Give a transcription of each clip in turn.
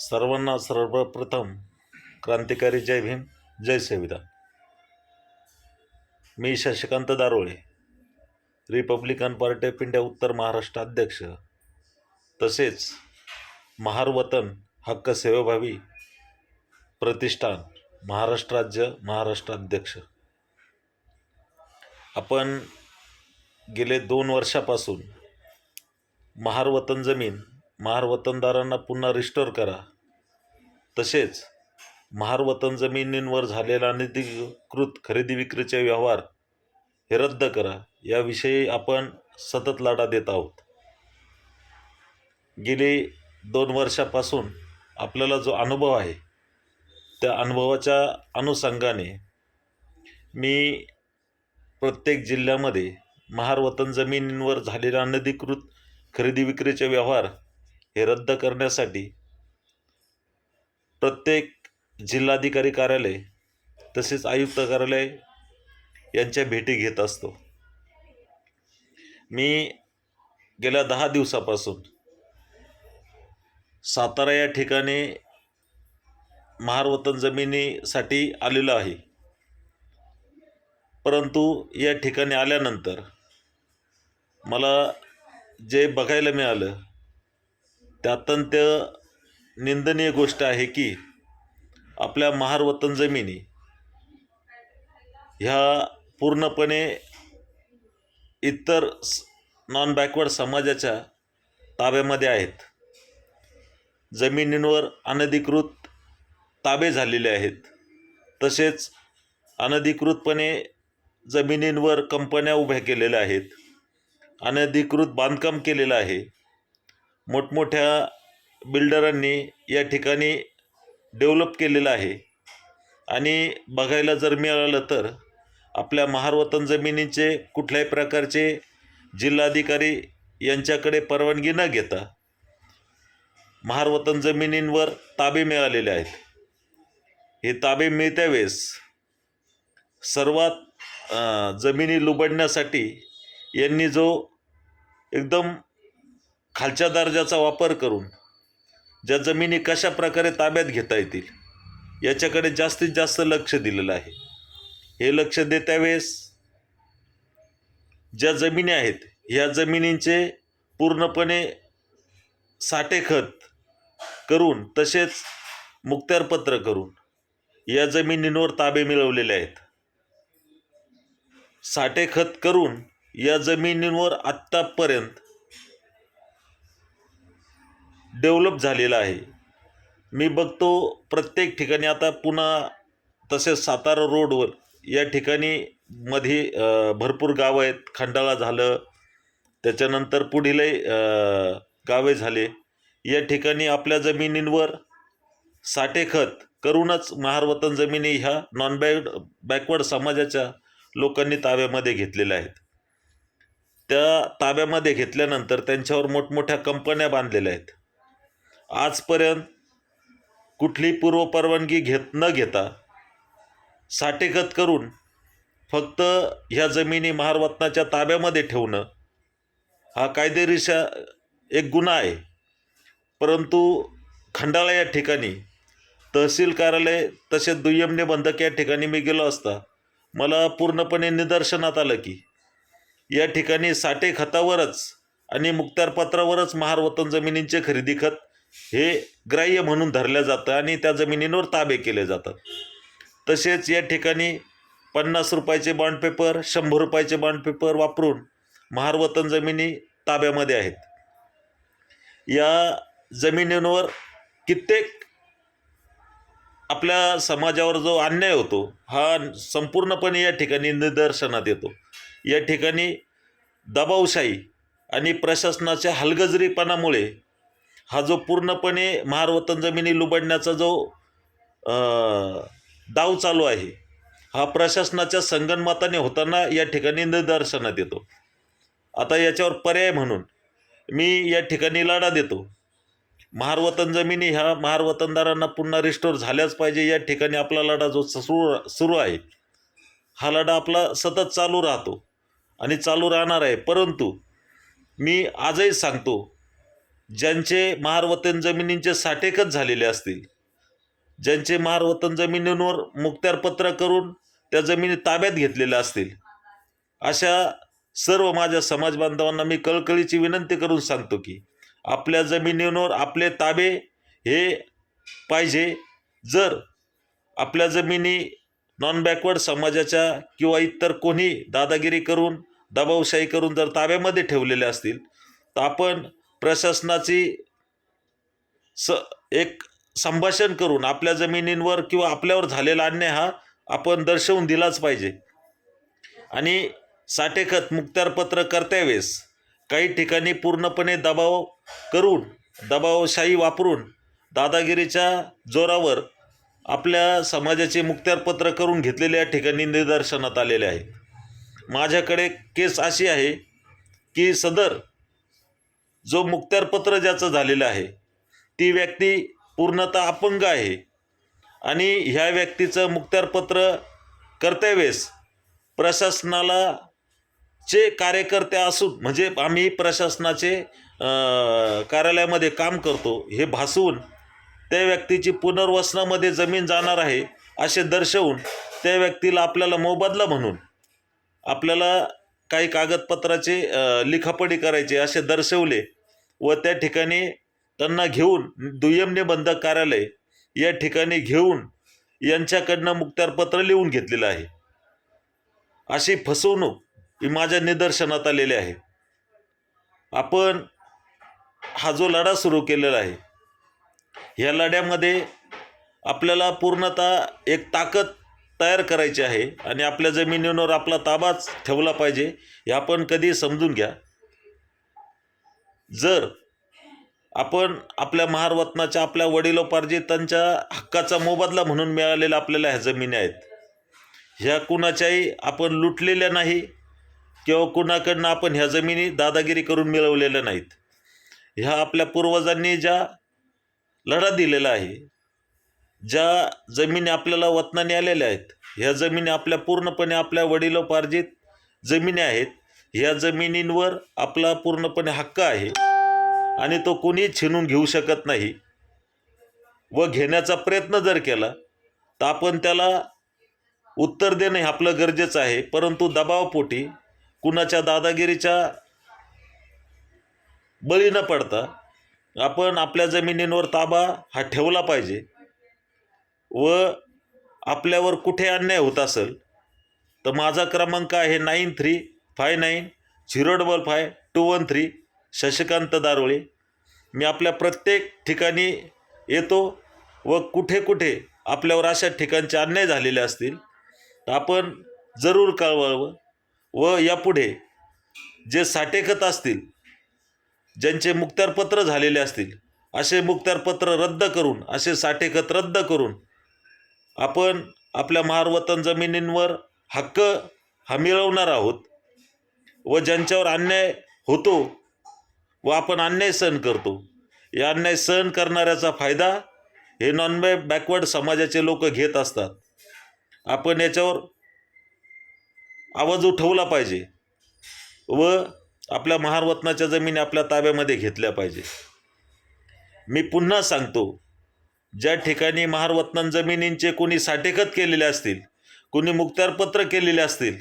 सर्वांना सर्वप्रथम क्रांतिकारी जय भीम जय संविधान. मी Shashikant Darole republican party of India उत्तर महाराष्ट्र अध्यक्ष. तसेच महारवतन हक्क सेवाभावी प्रतिष्ठान महाराष्ट्र राज्य महाराष्ट्र अध्यक्ष. आपण गेले दोन वर्षापासून महारवतन जमीन महारवतनदारांना पुन्हा रिस्टोर करा. तसेच महारवतन जमिनींवर झालेला अनधिकृत खरेदी विक्रीचे व्यवहार हे रद्द करा. याविषयी आपण सतत लढा देत आहोत. गेली दोन वर्षापासून आपल्याला जो अनुभव आहे त्या अनुभवाच्या अनुषंगाने मी प्रत्येक जिल्ह्यामध्ये महारवतन जमिनींवर झालेला अनधिकृत खरेदी विक्रीचे व्यवहार हे रद्द करण्यासाठी प्रत्येक जिल्हाधिकारी कार्यालय तसेच आयुक्त कार्यालय यांच्या भेटी घेत असतो. मी गेल्या दहा दिवसापासून सातारा या ठिकाणी महारवतन जमिनीसाठी आलेलो आहे. परंतु या ठिकाणी आल्यानंतर मला जे बघायला मिळालं ते अत्यंत निंदनीय गोष्ट आहे की आपल्या महारवतन जमिनी ह्या पूर्णपणे इतर नॉन बॅकवर्ड समाजाच्या ताब्यामध्ये आहेत. जमिनींवर अनधिकृत ताबे झालेले आहेत. तसेच अनधिकृतपणे जमिनींवर कंपन्या उभ्या केलेल्या आहेत. अनधिकृत बांधकाम केलेलं आहे. मोठमोठ्या बिल्डरांनी या ठिकाणी डेव्हलप केलेलं आहे. आणि बघायला जर मिळालं तर आपल्या महारवतन जमिनीचे कुठल्याही प्रकारचे जिल्हाधिकारी यांच्याकडे परवानगी न घेता महारवतन जमिनींवर ताबे मिळालेले आहेत. हे ताबे मिळत्या वेळेस सर्वात जमिनी लुबडण्यासाठी यांनी जो एकदम खालच्या दर्जाचा वापर करून ज्या जमिनी कशा प्रकारे ताब्यात घेता येतील याच्याकडे जास्तीत जास्त लक्ष दिलेलं आहे. हे लक्ष देत्या वेळेस ज्या जमिनी आहेत ह्या जमिनींचे पूर्णपणे साठेखत करून तसेच मुक्त्यारपत्र करून या जमिनींवर ताबे मिळवलेले आहेत. साठेखत करून या जमिनींवर आत्तापर्यंत डेव्हलप झालेला आहे. मी बघतो प्रत्येक ठिकाणी आता पुन्हा तसेच सातारा रोडवर या ठिकाणी मध्ये भरपूर गावं आहेत. खंडाळा झालं त्याच्यानंतर पुढीलही गावे झाले. या ठिकाणी आपल्या जमिनींवर साठेखत करूनच महारवतन जमिनी ह्या नॉन बॅक बॅकवर्ड समाजाच्या लोकांनी ताब्यामध्ये घेतलेल्या आहेत. त्या ताब्यामध्ये घेतल्यानंतर त्यांच्यावर मोठमोठ्या कंपन्या बांधलेल्या आहेत. आजपर्यंत कुठली पूर्वपरवानगी घेत न घेता साठेखत करून फक्त ह्या जमिनी महारवतनाच्या ताब्यामध्ये ठेवणं हा कायदेरीशा एक गुन्हा आहे. परंतु खंडाळा या ठिकाणी तहसील कार्यालय तसेच दुय्यम निबंधक या ठिकाणी मी गेलो असता मला पूर्णपणे निदर्शनात आलं की या ठिकाणी साठे खतावरच आणि मुक्तारपत्रावरच महारवतन जमिनींचे खरेदी खत हे ग्राह्य म्हणून धरलं जातं आणि त्या जमिनींवर ताबे केले जातात. तसेच या ठिकाणी पन्नास रुपयाचे बॉन्ड पेपर शंभर रुपयाचे बॉन्ड पेपर वापरून महारवतन जमिनी ताब्यामध्ये आहेत. या जमिनींवर कित्येक आपल्या समाजावर जो अन्याय होतो हा संपूर्णपणे या ठिकाणी निदर्शनात येतो. या ठिकाणी दबावशाही आणि प्रशासनाच्या हलगजरीपणामुळे हा जो पूर्णपणे महारवतन जमिनी लुबडण्याचा जो दाव डाव चालू आहे हा प्रशासनाच्या संगनमताने होताना या ठिकाणी निदर्शनात येतो आता याच्यावर पर्याय म्हणून मी या ठिकाणी लढा देतो. महारवतन जमिनी ह्या महारवतनदारांना पुन्हा रिस्टोर झाल्याच पाहिजे या ठिकाणी आपला लढा जो सुरू सुरू आहे हा लढा आपला सतत चालू राहतो आणि चालू राहणार आहे. परंतु मी आजही सांगतो ज्यांचे महारवतन जमिनींचे साठेकच झालेले असतील ज्यांचे महारवतन जमिनींवर मुक्त्यारपत्र करून त्या जमिनी ताब्यात घेतलेल्या असतील अशा सर्व माझ्या समाज बांधवांना मी कळकळीची विनंती करून सांगतो की आपल्या जमिनींवर आपले ताबे हे पाहिजे. जर आपल्या जमिनी नॉन बॅकवर्ड समाजाच्या किंवा इतर कोणी दादागिरी करून दबावशाही करून जर ताब्यामध्ये ठेवलेले असतील तर आपण प्रशासनाची स एक संभाषण करून आपल्या जमिनींवर किंवा आपल्यावर झालेला अन्याय हा आपण दर्शवून दिलाच पाहिजे. आणि साठेखत मुक्तारपत्र करत्यावेळेस काही ठिकाणी पूर्णपणे दबाव करून दबावशाही वापरून दादागिरीच्या जोरावर आपल्या समाजाचे मुक्त्यारपत्र करून घेतलेल्या ठिकाणी निदर्शनात आलेले आहे. माझ्याकडे केस अशी आहे की सदर जो मुक्त्यारपत्र ज्याचं झालेलं आहे ती व्यक्ती पूर्णतः अपंग आहे. आणि ह्या व्यक्तीचं मुक्त्यारपत्र करतेवेळेस प्रशासनाला चे कार्यकर्ते असून म्हणजे आम्ही प्रशासनाचे कार्यालयामध्ये काम करतो हे भासवून त्या व्यक्तीची पुनर्वसनामध्ये जमीन जाणार आहे असे दर्शवून त्या व्यक्तीला आपल्याला मोबदला म्हणून आपल्याला काही कागदपत्राचे लिखापडी करायचे असे दर्शवले व त्या ठिकाणी त्यांना घेऊन दुय्यम निबंधक कार्यालय या ठिकाणी घेऊन यांच्याकडनं मुक्त्यारपत्र लिहून घेतलेलं आहे. अशी फसवणूक ही माझ्या निदर्शनात आलेली आहे. आपण हा जो लढा सुरू केलेला आहे ह्या लढ्यामध्ये आपल्याला पूर्णतः एक ताकद तयार करायची आहे आणि आपल्या जमिनीवर आपला ताबाच ठेवला पाहिजे हे आपण कधी समजून घ्या. जर आपण आपल्या महारवतनाच्या आपल्या वडिलोपार्जितांच्या हक्काचा मोबदला म्हणून मिळालेला आपल्याला ह्या जमिनी आहेत. ह्या कुणाच्याही आपण लुटलेल्या नाही किंवा कुणाकडनं आपण ह्या जमिनी दादागिरी करून मिळवलेल्या नाहीत. ह्या आपल्या पूर्वजांनी ज्या लढा दिलेला आहे ज्या जमिनी आपल्याला वतनाने आलेल्या आहेत ह्या जमिनी आपल्या पूर्णपणे आपल्या वडिलोपार्जित जमिनी आहेत ह्या जमिनींवर आपला पूर्णपणे हक्क आहे आणि तो कोणी छिनून घेऊ शकत नाही व घेण्याचा प्रयत्न जर केला तर आपण त्याला उत्तर देणं हे आपलं गरजेचं आहे. परंतु दबावपोटी कुणाच्या दादागिरीच्या बळी न पडता आपण आपल्या जमिनींवर ताबा हा ठेवला पाहिजे. व आपल्यावर कुठे अन्याय होत असेल तर माझा क्रमांक आहे nine three five nine zero double five two one three Shashikant Darole. मी आपल्या प्रत्येक ठिकाणी येतो व कुठे कुठे आपल्यावर अशा ठिकाणचे अन्याय झालेले असतील तर आपण जरूर कळवावं व यापुढे जे साठेखत असतील ज्यांचे मुक्तारपत्र झालेले असतील असे मुक्तारपत्र रद्द करून असे साठेखत रद्द करून आपण आपल्या महारवतन जमिनींवर हक्क हा मिळवणार आहोत व ज्यांच्यावर अन्याय होतो व आपण अन्याय सहन करतो. या अन्याय सहन करणाऱ्याचा फायदा हे नॉन बॅकवर्ड समाजाचे लोक घेत असतात. आपण याच्यावर आवाज उठवला पाहिजे व आपल्या महारवतनाच्या जमिनी आपल्या ताब्यामध्ये घेतल्या पाहिजे. मी पुन्हा सांगतो ज्या ठिकाणी महारवतनन जमिनींचे कोणी साठेखत केलेले असतील कोणी मुक्तारपत्र केलेले असतील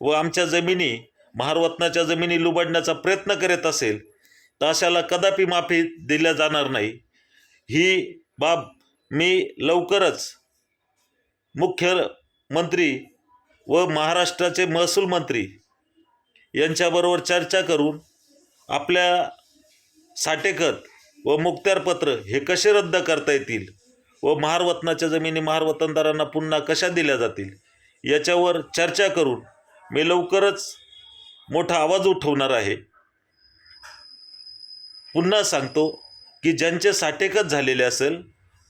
व आमच्या जमिनी महारवतनाच्या जमिनी लुबाडण्याचा प्रयत्न करत असेल तर अशाला कदापि माफी दिल्या जाणार नाही. ही बाब मी लवकरच मुख्यमंत्री व महाराष्ट्राचे महसूल मंत्री यांच्याबरोबर चर्चा करून आपल्या साठेखत व मुक्त्यारपत्र हे कसे रद्द करता येतील? व महारवतनाच्या जमिनी महारवतनदारांना पुन्हा कशा दिल्या जातील? याच्यावर चर्चा करून मी लवकरच मोठा आवाज उठवणार आहे. पुन्हा सांगतो की ज्यांचे साठेकत झालेले असेल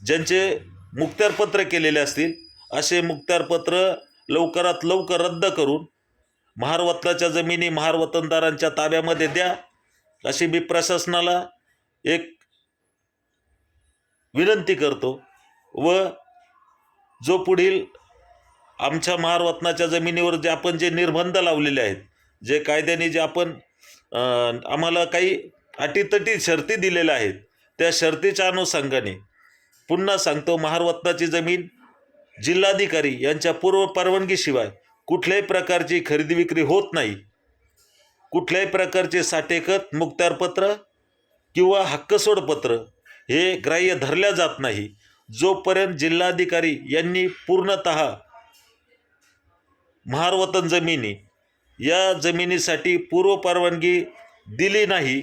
ज्यांचे मुक्त्यारपत्र केलेले असतील असे मुक्त्यारपत्र लवकरात लवकर रद्द करून महारवतनाच्या जमिनी महारवतनदारांच्या ताब्यामध्ये द्या अशी मी प्रशासनाला एक विनंती करतो व जो पुढील आमच्या महारवतनाच्या जमिनीवर जे आपण जे निर्बंध लावलेले आहेत जे कायद्याने जे आपण आम्हाला काही अटीतटी शर्ती दिलेल्या आहेत त्या शर्तीच्या अनुषंगाने पुन्हा सांगतो महारत्नाची जमीन जिल्हाधिकारी यांच्या पूर्व परवानगीशिवाय कुठल्याही प्रकारची खरेदी विक्री होत नाही. कुठल्याही प्रकारचे साठेखत मुक्तारपत्र किंवा हक्कसोडपत्र हे ग्राह्य धरल्या जात नाही. जोपर्यंत जिल्हाधिकारी यांनी पूर्णत महारवतन जमिनी या जमिनीसाठी पूर्व परवानगी दिली नाही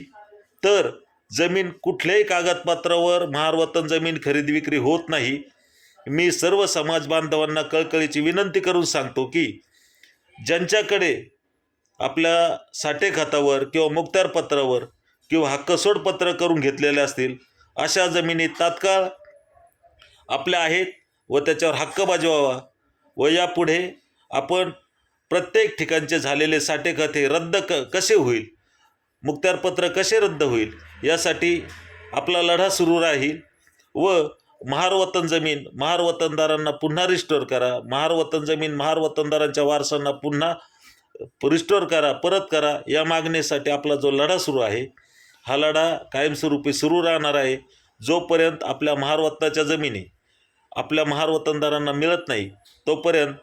तर जमीन कुठल्याही कागदपत्रावर महारवतन जमीन खरेदी विक्री होत नाही. मी सर्व समाज बांधवांना कळकळीची विनंती करून सांगतो की ज्यांच्याकडे आपल्या साठे खातावर किंवा मुक्तारपत्रावर किंवा हक्कसोडपत्र करून घेतलेले असतील अशा जमिनी तात्काळ आपल्या आहेत व त्याच्यावर हक्क बजवावा व यापुढे आपण प्रत्येक ठिकाणचे झालेले साठे खाते रद्द क कसे होईल? मुक्त्यारपत्र कसे रद्द होईल? यासाठी आपला लढा सुरू राहील व महारवतन जमीन महारवतनदारांना पुन्हा रिस्टोर करा महारवतन जमीन महारवतनदारांच्या वारसांना पुन्हा रिस्टोर करा परत करा या मागणीसाठी आपला जो लढा सुरू आहे हा लढा कायमस्वरूपी सुरू राहणार आहे. जोपर्यंत आपल्या महारवतनाच्या जमिनी आपल्या महारवतनदारांना मिळत नाही तोपर्यंत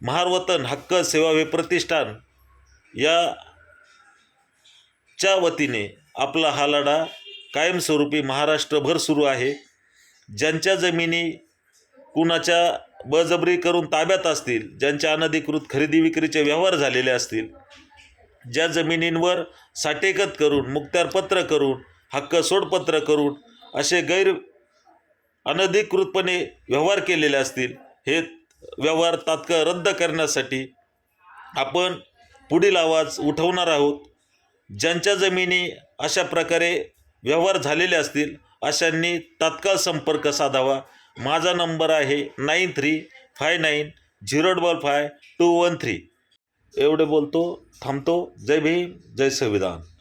महारवतन हक्क सेवा वे प्रतिष्ठान या च्या वतीने आपला हा लढा कायमस्वरूपी महाराष्ट्रभर सुरू आहे. ज्यांच्या जमिनी कुणाच्या बळजबरी करून ताब्यात असतील ज्यांच्या अनधिकृत खरेदी विक्रीचे व्यवहार झालेले असतील ज्या जमिनींवर साठेकत करून मुक्त्यारपत्र करून हक्क सोडपत्र करून असे गैर अनधिकृतपणे व्यवहार केलेले असतील हे व्यवहार तात्काळ रद्द करण्यासाठी आपण पुढील आवाज उठवणार आहोत. ज्यांच्या जमिनी अशा प्रकारे व्यवहार झालेले असतील अशांनी तात्काळ संपर्क साधावा. माझा नंबर आहे nine three five nine zero double five two one three. एवढे बोलतो. थांबतो. जय भीम जय संविधान.